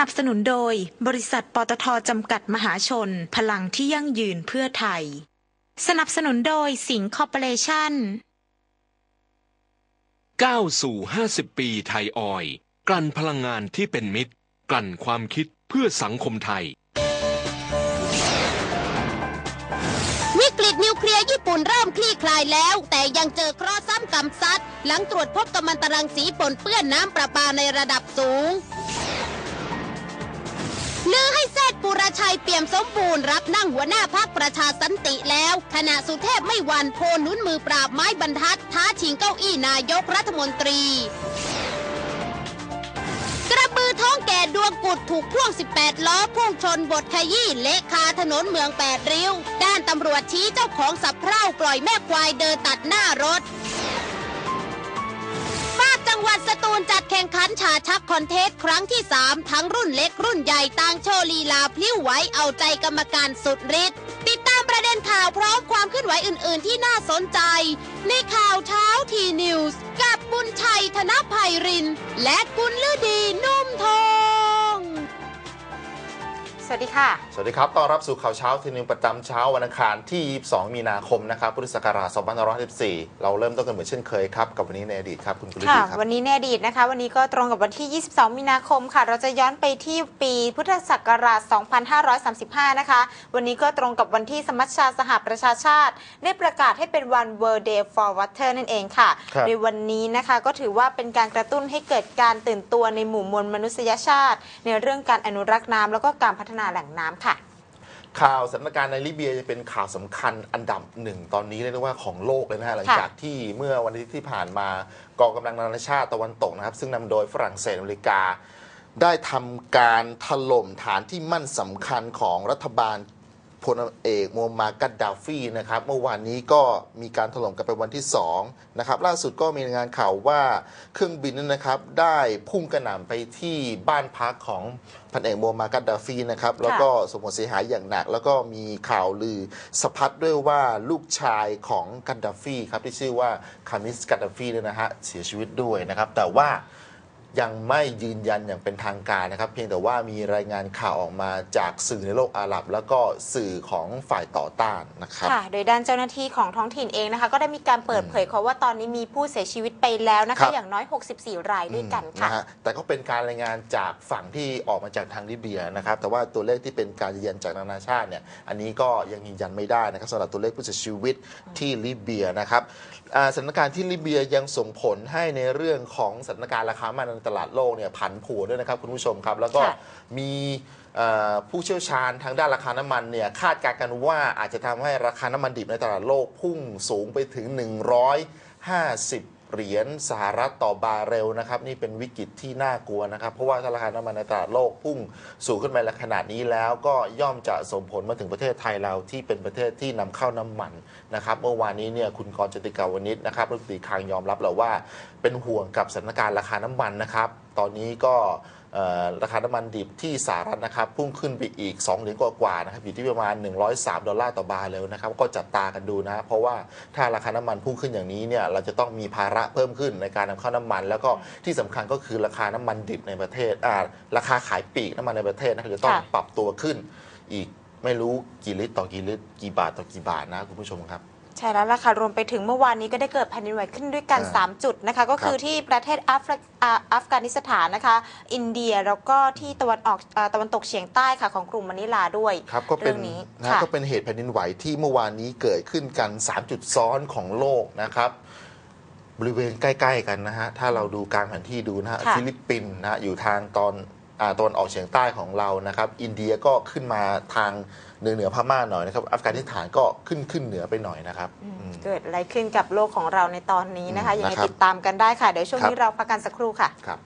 นับสนุนโดย บริษัทปตทจำกัดมหาชน พลังที่ยั่งยืนเพื่อไทย สนับสนุนโดยสิงห์คอร์ปอเรชั่นก้าวสู่ 50 ปีไทยออยล์กลั่นพลังงานที่เป็นมิตร กลั่นความคิดเพื่อสังคมไทย วิกฤตนิวเคลียร์ญี่ปุ่นเริ่มคลี่คลายแล้ว แต่ยังเจอเคราะห์ซ้ำกรรมซัด หลังตรวจพบกัมมันตรังสีปนเปื้อนน้ำประปาในระดับสูง ลือให้เซตปุรชัยเปี่ยมสมบูรณ์รับนั่งหัวหน้าพักประชาสันติแล้ว ขณะสุเทพไม่หวันโพนุนมือปราบไม้บรรทัด ท้าชิงเก้าอี้นายกรัฐมนตรี กระบือท้องแก่ดวงกุดถูกพ่วง 18 ล้อพุ่งชนบทขยี้เละคาถนนเมืองแปดริ้ว ด้านตำรวจชี้เจ้าของสับเพร่าปล่อยแม่ควายเดินตัดหน้ารถ จังหวัดสตูลจัดแข่งขันชาชักคอนเทสต์ครั้งที่ 3 ทั้งรุ่นเล็กรุ่นใหญ่ต่างโชว์ลีลาพลิ้วไหวเอาใจกรรมการสุดฤทธิ์ติดตามประเด็นข่าวพร้อมความเคลื่อนไหวอื่น ๆ ที่น่าสนใจ ในข่าวเช้าทีนิวส์ กับบุญชัยธนภัยริน และกุลฤดีนุ่มทอง สวัสดีค่ะ สวัสดีครับ ต้อนรับสู่ข่าวเช้าทีนึงประจำเช้าวันอังคารที่ 22 มีนาคมนะครับ พุทธศักราช 2554เราเริ่มต้นกันเหมือนเช่นเคยครับ กับวันนี้ในอดีตครับ คุณกุลค่ะดีครับ วันนี้ในอดีตนะคะ วันนี้ก็ตรงกับวันที่ 22 มีนาคมค่ะ เราจะย้อนไปที่ปีพุทธศักราช 2535 นะคะ วันนี้ก็ตรงกับวันที่สมัชชาสหประชาชาติ ได้ประกาศให้เป็นวัน World Day for Water นั่นเองค่ะครับในวันนี้นะคะก็ถือว่าเป็นการกระตุ้นให้เกิดการตื่นตัวในหมู่มวลมนุษยชาติ ในเรื่องการอนุรักษ์น้ำแล้วก็การพัฒนาแหล่งน้ำค่ะ ข่าวสถานการณ์ในลิเบียจะเป็นข่าวสำคัญอันดับหนึ่งตอนนี้เรียกได้ว่าของโลกเลยนะฮะหลังจากที่เมื่อวันอาทิตย์ที่ผ่านมากองกำลังนานาชาติตะวันตกนะครับ ซึ่งนำโดยฝรั่งเศสอเมริกา ได้ทำการถล่มฐานที่มั่นสำคัญของรัฐบาล พลเอกมูฮัมหมัดกัดดาฟีนะครับเมื่อวานนี้ก็มีการถล่มกันเป็นวันที่2นะครับล่าสุดก็มีรายงานข่าวว่าเครื่องบินนั้นนะครับได้พุ่งกระหน่ำไปที่บ้านพักของพันเอกมูฮัมหมัดกัดดาฟีนะครับแล้วก็สมผลเสียหายอย่างหนัก แล้วก็มีข่าวลือสะพัดด้วยว่าลูกชายของกัดดาฟีครับที่ชื่อว่าคามิสกัดดาฟีเนี่ยนะฮะเสียชีวิตด้วยนะครับแต่ว่า ยังไม่ยืนยันอย่างเป็นทางการนะครับ เพียงแต่ว่ามีรายงานข่าวออกมาจากสื่อในโลกอาหรับ แล้วก็สื่อของฝ่ายต่อต้านนะครับค่ะ โดยด้านเจ้าหน้าที่ของท้องถิ่นเองนะคะ ก็ได้มีการเปิดเผยเขาว่าตอนนี้มีผู้เสียชีวิตไปแล้วนะครัคะบอย่างน้อย 64 รายด้วยกันค่ะนะฮะแต่ก็เป็นการรายงานจากฝั่งที่ออกมาจากทางลิเบียนะครับ แต่ว่าตัวเลขที่เป็นการยืนยันจากนานาชาติเนี่ยอันนี้ก็ยังยืนยันไม่ได้นะครับสำหรับตัวเลขผู้เสียชีวิตที่ลิเบียนะครับอ่าสถานการณ์ที่ลิเบียยังส่งผลให้ในเรื่องของสถานการณ์ราคาน้ำมันในตลาดโลกเนี่ยผันผวนด้วยนะครับคุณผู้ชมครับ แล้วก็ค่ะมีเอ่อผู้เชี่ยวชาญทางด้านราคาน้ำมันเนี่ยคาดการณ์กันว่าอาจจะทำให้ราคาน้ำมันดิบในตลาดโลกพุ่งสูงไปถึง 150 เหรียญสหรัฐต่อบาร์เรลนะครับ นี่เป็นวิกฤตที่น่ากลัวนะครับ เพราะว่าถ้าราคาน้ำมันในตลาดโลกพุ่งสูงขึ้นไปขนาดนี้แล้วก็ย่อมจะส่งผลมาถึงประเทศไทยเราที่เป็นประเทศที่นำเข้าน้ำมันนะครับเมื่อวานนี้เนี่ยคุณกรจติกาวนิชนะครับรัฐมนตรีคลังยอมรับแล้วว่า เป็นห่วงกับสถานการณ์ราคาน้ำมันนะครับ ตอนนี้ก็ ราคาน้ำมันดิบที่สหรัฐนะครับพุ่งขึ้นไปอีก 2 เหรียญกว่าๆนะครับอยู่ที่ประมาณ 103 ดอลลาร์ต่อบาร์เรลนะครับก็จับตากันดูนะ เพราะว่าถ้าราคาน้ำมันพุ่งขึ้นอย่างนี้เนี่ยเราจะต้องมีภาระเพิ่มขึ้นในการนำเข้าน้ำมัน แล้วก็ที่สำคัญก็คือราคาน้ำมันดิบในประเทศอ่าราคาขายปลีกน้ำมันในประเทศนะครับจะต้องค่ะปรับตัวขึ้นอีกไม่รู้กี่ลิตรต่อกี่ลิตรกี่บาทต่อกี่บาทนะคุณผู้ชมครับ ใช่แล้วล่ะค่ะรวมไปถึงเมื่อวานนี้ก็ได้เกิดแผ่นดินไหวขึ้นด้วยกัน อ่า3 จุดนะคะ ก็คือครับที่ประเทศอัฟริกาอัฟกานิสถานนะคะ อินเดียแล้วก็ที่ตะวันออกอ่าตะวันตกเฉียงใต้ค่ะของกลุ่มมะนิลาด้วยครับก็เป็นเรื่องนี้นะค่ะก็เป็นเหตุแผ่นดินไหวที่เมื่อวานนี้เกิดขึ้นกัน 3 จุดซ้อนของโลกนะครับ บริเวณใกล้ ๆ กันนะฮะ ถ้าเราดูกลางแผนที่ดูนะฮะค่ะฟิลิปปินส์นะฮะอยู่ทางตอนอ่า ตอนออกเฉียงใต้ของเรานะครับ อินเดียก็ขึ้นมาทางเหนือเหนือพม่าหน่อยนะครับ อัฟกานิสถานก็ขึ้นขึ้นเหนือไปหน่อยนะครับอืมเกิดอะไรขึ้นกับโลกของเราในตอนนี้นะคะอืมยังไงนะครับติดตามกันได้ค่ะ เดี๋ยวช่วงครับนี้เราพักกันสักครู่ค่ะครับ